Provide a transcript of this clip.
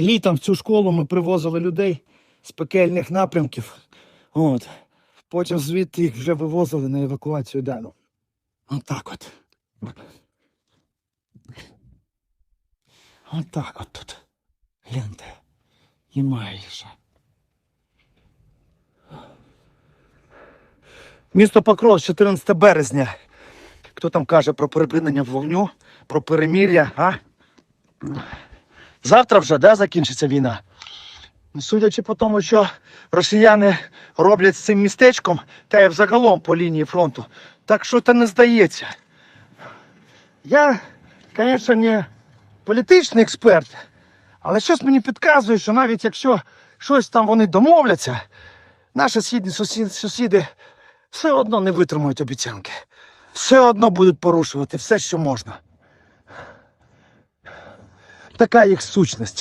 Літом в цю школу ми привозили людей з пекельних напрямків. От. Потім звідти їх вже вивозили на евакуацію далі. Отак от. Отак от тут. Гляньте. І майже. Місто Покров, 14 березня. Хто там каже про припинення вогню, про перемір'я, а? Завтра вже да, закінчиться війна. Судячи по тому, що росіяни роблять з цим містечком, та й взагалом по лінії фронту, так що це не здається. Я, звісно, не політичний експерт, але щось мені підказує, що навіть якщо щось там вони домовляться, наші східні сусіди, сусіди все одно не витримують обіцянки. Все одно будуть порушувати все, що можна. Така їх сущність.